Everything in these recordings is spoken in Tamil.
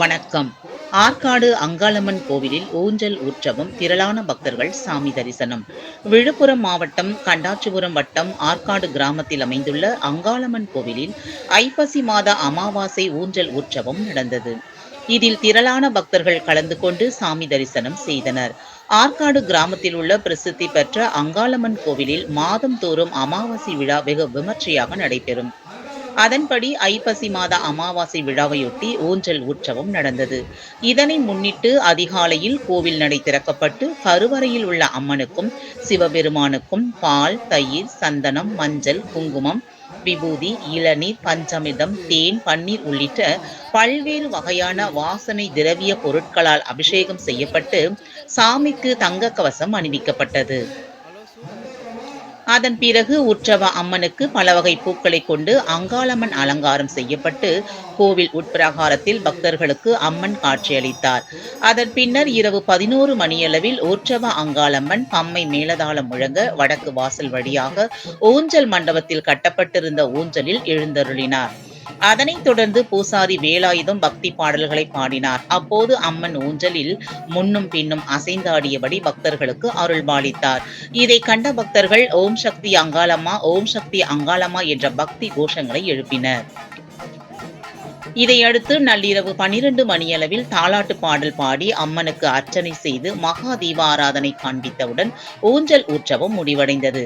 வணக்கம். ஆற்காடு அங்காளம்மன் கோவிலில் ஊஞ்சல் உற்சவம் திரளான பக்தர்கள் சாமி தரிசனம். விழுப்புரம் மாவட்டம் கண்டாச்சிபுரம் வட்டம் ஆற்காடு கிராமத்தில் அமைந்துள்ள அங்காளம்மன் கோவிலில் ஐப்பசி மாத அமாவாசை ஊஞ்சல் உற்சவம் நடந்தது. இதில் திரளான பக்தர்கள் கலந்து கொண்டு சாமி தரிசனம் செய்தனர். ஆற்காடு கிராமத்தில் உள்ள பிரசித்தி பெற்ற அங்காளம்மன் கோவிலில் மாதந்தோறும் அமாவாசை விழா வெகு விமர்சையாக நடைபெறும். அதன்படி ஐப்பசி மாத அமாவாசை விழாவையொட்டி ஊஞ்சல் உற்சவம் நடந்தது. இதனை முன்னிட்டு அதிகாலையில் கோவில் நடை திறக்கப்பட்டு கருவறையில் உள்ள அம்மனுக்கும் சிவபெருமானுக்கும் பால் தயிர் சந்தனம் மஞ்சள் குங்குமம் விபூதி இளநீர் பஞ்சமிதம் தேன் பன்னீர் உள்ளிட்ட பல்வேறு வகையான வாசனை திரவிய பொருட்களால் அபிஷேகம் செய்யப்பட்டு சாமிக்கு தங்க கவசம் அணிவிக்கப்பட்டது. அதன் பிறகு உற்சவ அம்மனுக்கு பல வகை பூக்களை கொண்டு அங்காளம்மன் அலங்காரம் செய்யப்பட்டு கோவில் உட்பிரகாரத்தில் பக்தர்களுக்கு அம்மன் காட்சியளித்தார். அதன் பின்னர் இரவு பதினோரு மணியளவில் உற்சவ அங்காளம்மன் பம்மை மேலதாளம் முழங்க வடக்கு வாசல் வழியாக ஊஞ்சல் மண்டபத்தில் கட்டப்பட்டிருந்த ஊஞ்சலில் எழுந்தருளினார். அதனைத் தொடர்ந்து பூசாரி வேலாயுதம் பக்தி பாடல்களை பாடினார். அப்போது அம்மன் ஊஞ்சலில் முன்னும் பின்னும் அசைந்தாடியபடி பக்தர்களுக்கு அருள்பாலித்தார் இதை கண்ட பக்தர்கள் ஓம் சக்தி அங்காளம்மா ஓம் சக்தி அங்காளம்மா என்ற பக்தி கோஷங்களை எழுப்பினர். இதையடுத்து நள்ளிரவு பனிரெண்டு மணியளவில் தாலாட்டு பாடல் பாடி அம்மனுக்கு அர்ச்சனை செய்து மகா தீபாராதனை காண்பித்தவுடன் ஊஞ்சல் உற்சவம் முடிவடைந்தது.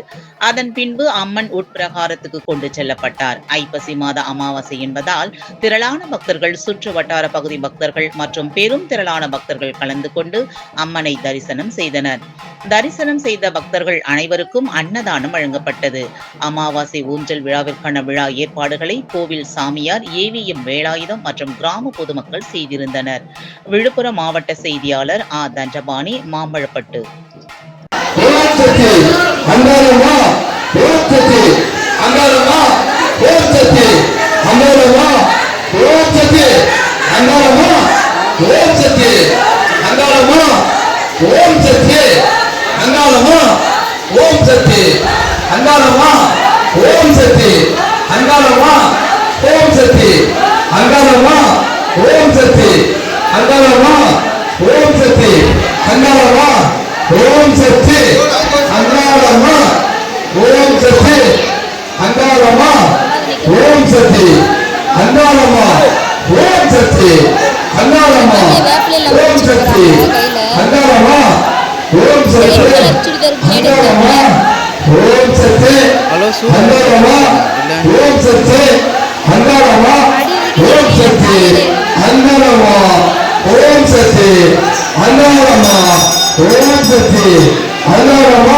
அதன் பின்பு அம்மன் உட்பிரகாரத்துக்கு கொண்டு செல்லப்பட்டார். ஐப்பசி மாத அமாவாசை என்பதால் திரளான பக்தர்கள் சுற்று வட்டார பகுதி பக்தர்கள் மற்றும் பெரும் திரளான பக்தர்கள் கலந்து கொண்டு அம்மனை தரிசனம் செய்தனர். தரிசனம் செய்த பக்தர்கள் அனைவருக்கும் அன்னதானம் வழங்கப்பட்டது. அமாவாசை ஊஞ்சல் விழாவிற்கான விழா ஏற்பாடுகளை கோவில் சாமியார் ஏவிஎம் வேலாயுதம் மற்றும் கிராம பொதுமக்கள் செய்திருந்தனர். விழுப்புரம் மாவட்ட செய்தியாளர் ஆ. தண்டபாணி மாம்பழப்பட்டு. அங்காரமா ஓம் சக்தி அங்காரமா ஓம் சக்தி அங்காரமா ஓம் சக்தி அங்காரமா ஓம் சக்தி அங்காரமா ஓம் சக்தி அங்காரமா ஓம் சக்தி அங்காரமா ஓம் சக்தி அங்காரமா ஓம் சக்தி அங்காரமா ஓம் சக்தி அங்காரமா ஓம் சக்தி அங்காரமா ஓம் சக்தி அங்காரமா ஓம் சக்தி அங்காரமா ஓம் சக்தி அங்காரமா ஓம் சக்தி அங்காரமா ஓம் சக்தி ஹலோ ஓம் சக்தி அன்னாரமா ஓம் சக்தி அன்னாரமா